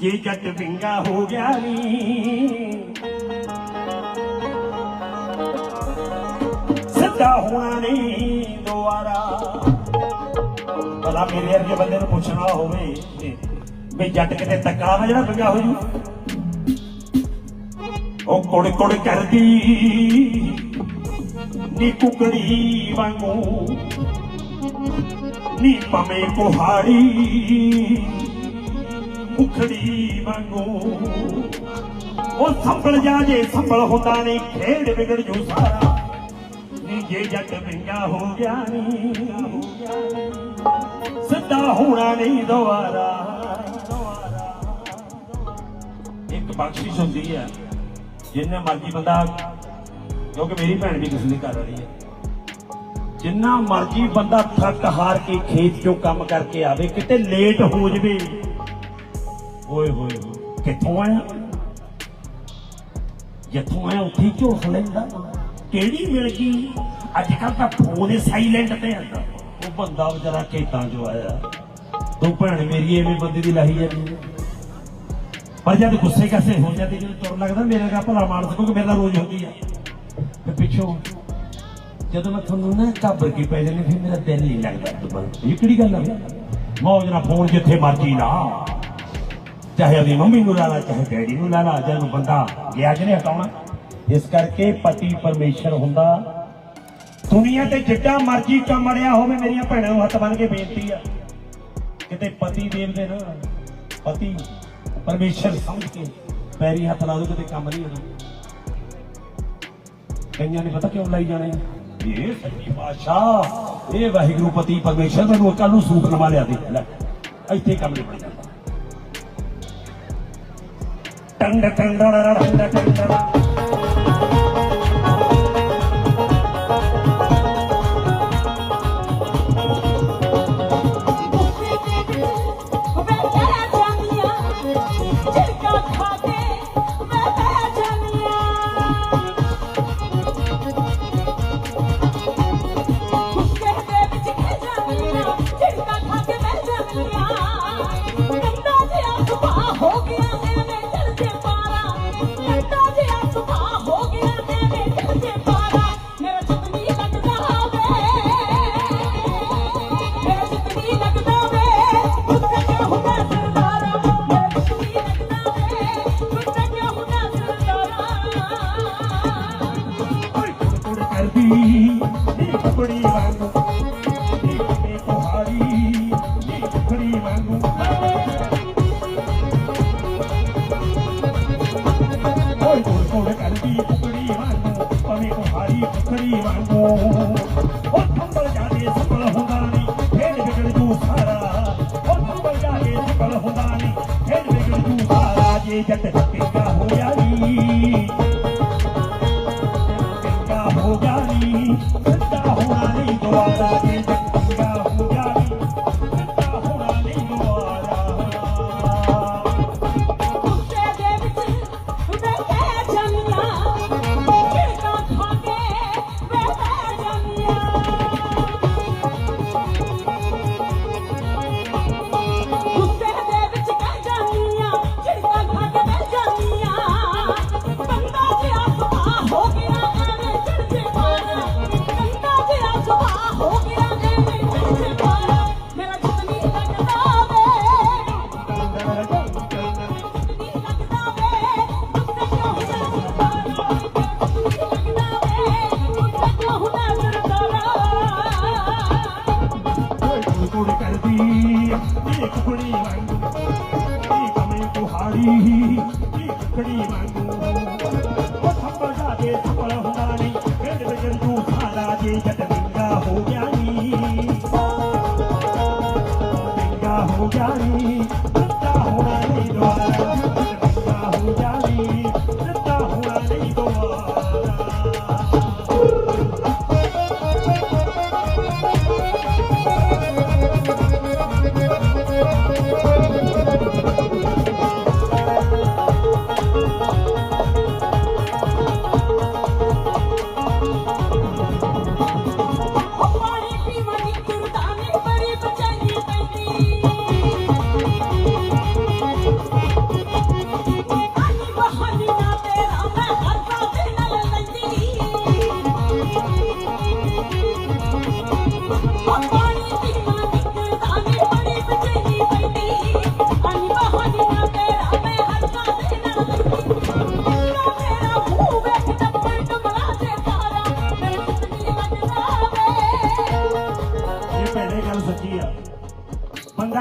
ਜੇ ਜੱਟ ਵਿੰਗਾ ਹੋ ਗਿਆ ਨੀ। ਸਿੱਧਾ ਹੋਣਾ ਨਹੀਂ ਦੁਆਰਾ ਭਲਾ ਮੇਰੇ ਅੱਗੇ ਬੰਦੇ ਨੂੰ ਪੁੱਛਣਾ ਹੋਵੇ ਵੀ ਜੱਟ ਕਿਤੇ ਤੱਕਾ ਵਾ ਜਿਹੜਾ ਵਿੰਗਾ ਹੋ ਜੂ? ਉਹ ਕੁੜ ਕੁੜ ਕਰਦੀ ਨੀ ਕੁਕੜੀ ਵਾਂਗੂ। ਨੀ ਪਵੇਂ ਕੁਹਾੜੀ ਮੁਖੜੀ ਵਾਂਗੂ। ਉਹ ਸੰਭਲ ਜਾ ਜੇ ਸੰਭਲ ਹੁੰਦਾ ਨਹੀਂ, ਖੇਡ ਵਿਗੜ ਜੂ ਸਾਰਾ। ਨੀ ਜੇ ਜੱਟ ਵਿੰਗਾ ਹੋ ਗਿਆ ਨੀ। ਸਿੱਧਾ ਹੋਣਾ ਨਹੀਂ ਦੁਆਰਾ ਇੱਕ ਬਖਸ਼ਿਸ਼ ਹੁੰਦੀ ਹੈ, ਜਿੰਨੇ ਮਰਜ਼ੀ ਬੰਦਾ, ਕਿਉਂਕਿ ਮੇਰੀ ਭੈਣ ਵੀ ਕਿਸੇ ਦੀ ਘਰ ਵਾਲੀ ਹੈ। ਜਿੰਨਾ ਮਰਜ਼ੀ ਬੰਦਾ ਥੱਕ ਹਾਰ ਕੇ ਖੇਤ ਚੋਂ ਕੰਮ ਕਰਕੇ ਆਵੇ, ਕਿਤੇ ਲੇਟ ਹੋ ਜਵੇ। ਓਏ ਹੋਏ ਕਿੱਥੋਂ ਆਇਆ? ਜਿੱਥੋਂ ਆਇਆ ਉੱਥੇ ਝੋਸ ਲੈਂਦਾ। ਕਿਹੜੀ ਮਿਲ ਗਈ? ਅੱਜ ਕੱਲ ਤਾਂ ਫੋਨ ਸਾਇਲੈਂਟ ਤੇ ਆਂਦਾ ਉਹ ਬੰਦਾ ਵਿਚਾਰਾ ਖੇਤਾਂ ਚੋਂ ਆਇਆ। ਤੂੰ ਭੈਣ ਮੇਰੀ ਐਵੇਂ ਬੰਦੇ ਦੀ ਲਾਹੀ ਜਾਂਦੀ ਹੈ। ਪਰ ਜਦ ਗੁੱਸੇ ਕਸੇ ਹੋ ਜਾਂਦੇ, ਜਦੋਂ ਤੁਰ ਲੱਗਦਾ, ਮੇਰੇ ਦਾ ਭਲਾ ਮਾਨਸ ਕਿਉਂਕਿ ਮੇਰੇ ਨਾਲ ਰੋਜ਼ ਹੁੰਦੀ ਆ। ਤੇ ਪਿੱਛੋਂ ਜਦੋਂ ਮੈਂ ਤੁਹਾਨੂੰ ਨਾ ਘਾਬਰ ਕੇ ਪੈ ਜਾਂਦੀ ਫਿਰ ਮੇਰਾ ਦਿਲ ਨਹੀਂ ਲੱਗਦਾ ਦੁਬਾਰਾ ਇਹ ਕਿਹੜੀ ਗੱਲ ਆ ਮੌਜ ਨਾਲ ਫੋਨ ਜਿੱਥੇ ਮਰਜ਼ੀ ਲਾ। ਚਾਹੇ ਉਹਦੀ ਮੰਮੀ ਨੂੰ ਲਾ ਲਾ, ਚਾਹੇ ਡੈਡੀ ਨੂੰ ਲਾ ਲਾ ਜਾਂ ਬੰਦਾ ਗਿਆ ਜਿਹਨੇ ਹਟਾਉਣਾ? ਇਸ ਕਰਕੇ ਪਤੀ ਪਰਮੇਸ਼ਰ ਹੁੰਦਾ। ਦੁਨੀਆ ਤੇ ਜਿੱਡਾ ਮਰਜ਼ੀ ਕੰਮ ਅੜਿਆ ਹੋਵੇ, ਮੇਰੀਆਂ ਭੈਣਾਂ ਨੂੰ ਹੱਥ ਬੰਨ ਕੇ ਬੇਨਤੀ ਆ। ਕਿਤੇ ਪਤੀ ਦੇਵ ਦੇ ਨਾ, ਪਤੀ ਪਰਮੇਸ਼ਰ ਸਮਝ ਕੇ ਪੈਰੀ ਹੱਥ ਲਾ ਦੋ ਕਿਤੇ ਕੰਮ ਨਹੀਂ ਹੋਣਾ। ਕਈਆਂ ਨੇ ਪਤਾ ਕਿਉਂ ਲਾਈ ਜਾਣੇ ਇਹ ਸੱਚੀ ਬਾਦਸ਼ਾਹ ਇਹ ਵਾਹਿਗੁਰੂ ਪਤੀ ਪਰਮੇਸ਼ਰ ਮੈਨੂੰ ਕੱਲ ਨੂੰ ਸੂਟ ਨਵਾ ਲਿਆ ਦੇ। ਲੈ, ਇੱਥੇ ਕੰਮ ਨਹੀਂ ਬਣਦਾ ਟੰਡ ਟੰਡ ਟੰਡ ਟੰਡ ਕੁੜ ਕੁੜ ਕਰਦੀ ਨੀ ਕੁੜੀ ਵਾਂਗੂ।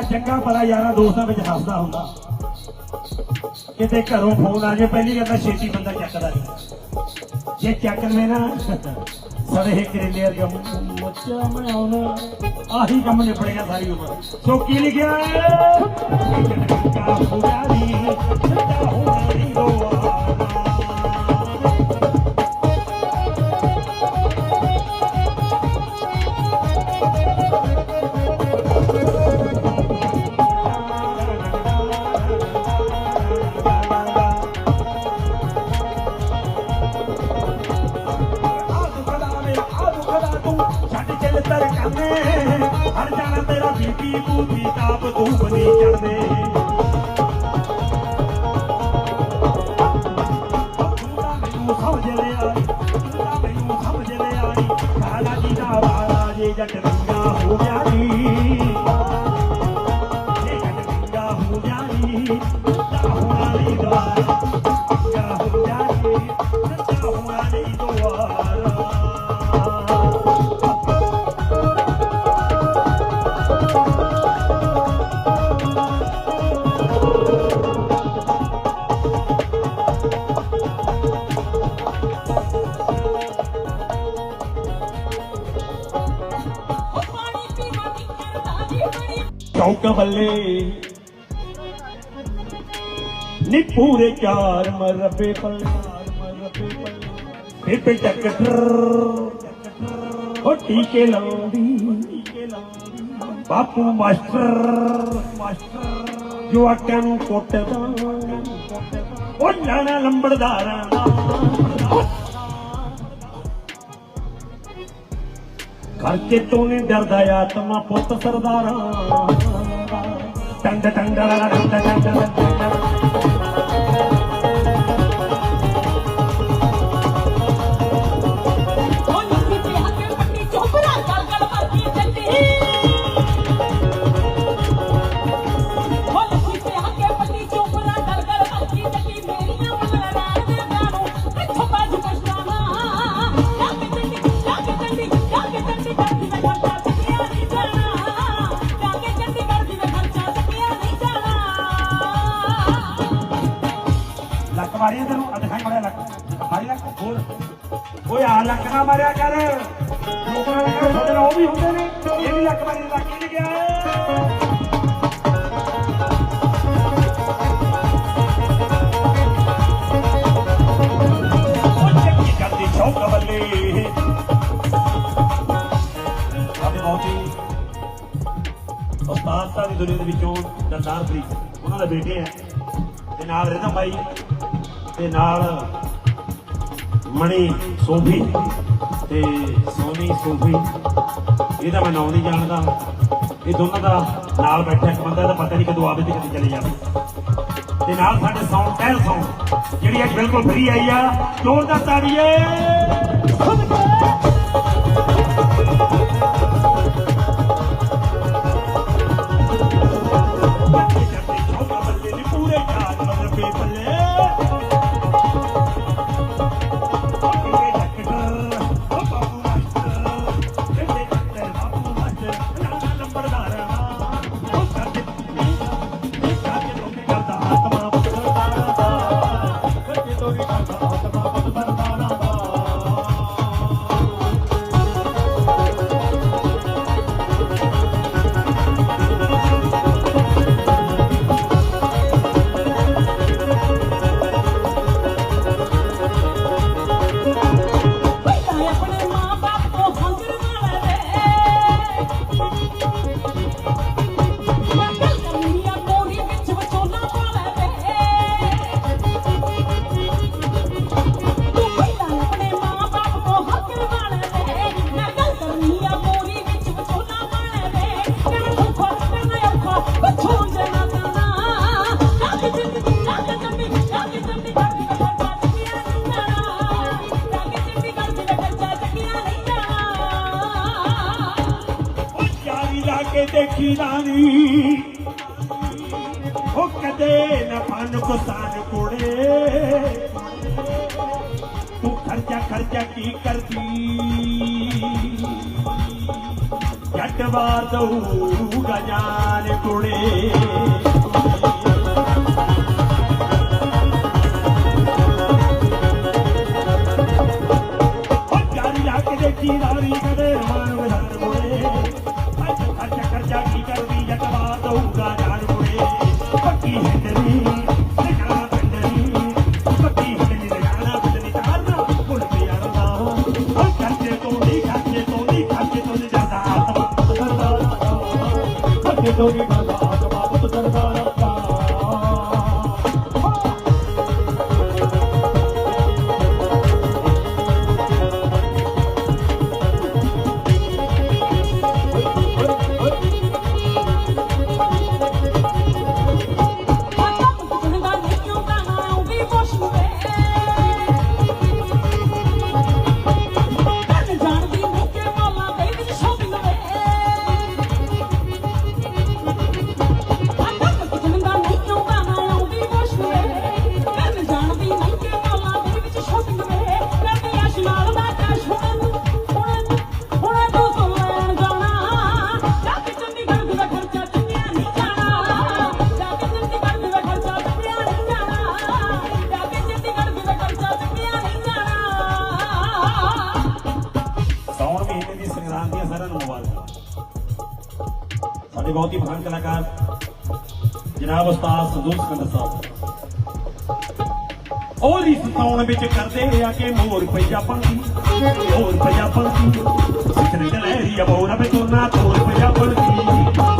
ਚੰਗਾ ਭਲਾ ਯਾਰਾਂ ਦੋਸਤਾਂ ਵਿੱਚ ਹੱਸਦਾ ਹੁੰਦਾ। ਕਿਤੇ ਘਰੋਂ ਫੋਨ ਆ ਜਾਏ, ਪਹਿਲੀ ਗੱਲ ਤਾਂ ਛੇਤੀ ਬੰਦਾ ਚੱਕਦਾ ਨਹੀਂ। ਜੇ ਚੱਕ ਲਵੇ ਨਾ ਸੜੇ ਕਰੇਲੇ ਵਰਗਾ ਮੱਚਾ ਮੈਂ ਆਹੀ ਕੰਮ ਨਿਬੜੇਗਾ ਸਾਰੀ ਉਮਰ। ਸੋ ਕੀ ਲਿਖਿਆ? ਕਾ ਤੂੰ ਚੌਕ ਨੀ ਪੂਰੇ ਚਾਰ ਮਰਬੇ ਪੱਲੇ ਬੇਬੇ ਟੱਕਰ ਉਹ ਟੀਕੇ ਲਾਉਂਦੀ। ਬਾਪੂ ਮਾਸਟਰ ਮਾਸਟਰ ਜੋ ਆਕਾਂ ਨੂੰ ਕੁੱਟਦਾ। ਉਹ ਲਾਣਾ ਲੰਬੜਦਾਰਾਂ ਕਰਕੇ ਖਰਚੇ ਤੋਂ ਨਹੀਂ ਡਰਦਾ ਆਤਮਾ ਪੁੱਤ ਸਰਦਾਰਾਂ ਟੰਡ ਟੰਡ ਟੰਡ ਟੰਡ ਓਏ ਆ ਲੱਕ ਨਾ ਮਾਰਿਆ ਕਰ। ਲੋਕਾਂ ਨੇ ਕਿਹਾ ਸਾਡੇ ਉਹ ਵੀ ਹੁੰਦੇ ਨੇ। ਇਹ ਵੀ ਲੱਕ ਮਾਰੀ ਲੱਕ ਹੀ ਗਿਆ ਉਹ ਬੱਲੇ ਆਦੇ ਬਹੁਤੀ ਉਸਤਾਦ ਸਾਹਿਬ ਦੀ ਦੁਨੀਆ ਦੇ ਵਿੱਚੋਂ ਦਰਦਾਰ ਫਰੀਦ ਉਹਨਾਂ ਦੇ ਬੇਟੇ ਆ। ਤੇ ਨਾਲ ਰਿਦਮ ਬਾਈ, ਤੇ ਨਾਲ ਮਣੀ। ਸੋਫੀ ਤੇ ਸੋਨੀ ਸੋਫੀ ਇਹਦਾ ਮੈਂ ਨਾਮ ਨਹੀਂ ਜਾਣਦਾ। ਇਹ ਦੋਨਾਂ ਦਾ ਨਾਲ ਬੈਠਾ ਇੱਕ ਬੰਦਾ ਦਾ ਪਤਾ ਨਹੀਂ ਕਦੋਂ ਆਵੇ ਤੇ ਕਦੋਂ ਚਲੇ ਜਾਵੇ। ਤੇ ਨਾਲ ਸਾਡੇ ਸਾਊਂਡ ਟਹਿਲ ਸਾਊਂਡ ਜਿਹੜੀ ਅੱਜ ਬਿਲਕੁਲ ਫਰੀ ਆਈ ਆ, ਜ਼ੋਰਦਾਰ ਤਾੜੀਏ। ਪੂਰੇ ਉਹ ਕਦੇ ਨਾ ਫਨ ਕੁਸਾਨ ਕੋੜੇ ਤੂੰ ਖਰਚਾ ਖਰਚਾ ਕੀ ਕਰਦੀ? ਜੱਟ ਵਾਰ ਦਹੂ ਗਜਾਨ ਕੋੜੇ Thank you. ਜਨਾਬ ਉਸਤਾਦ ਸੰਦੂਕ ਸਿੰਘ ਸਾਹਿਬ ਉਹਦੀ ਵਿੱਚ ਕਰਦੇ ਆ ਕਿ ਮੋਰ ਪੰਜਾਬਣ ਦੀ ਮੋਰ ਪੰਜਾਬਣ ਦੀ ਸਿੱਖ ਨੇ ਲਹਿਰੀ ਆ ਬੋਰਾ ਬਚੋਨਾ ਤੋਰ ਪੰਜਾਬਣ ਦੀ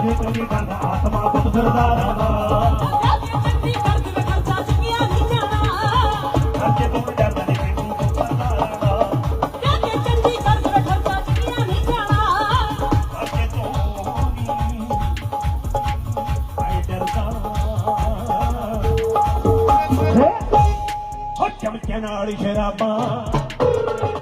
ਜੇ ਕੋਈ ਬੰਦਾ ਆਤਮਾ ਪੁੱਤ ਫਿਰਦਾ ਰਹਿੰਦਾ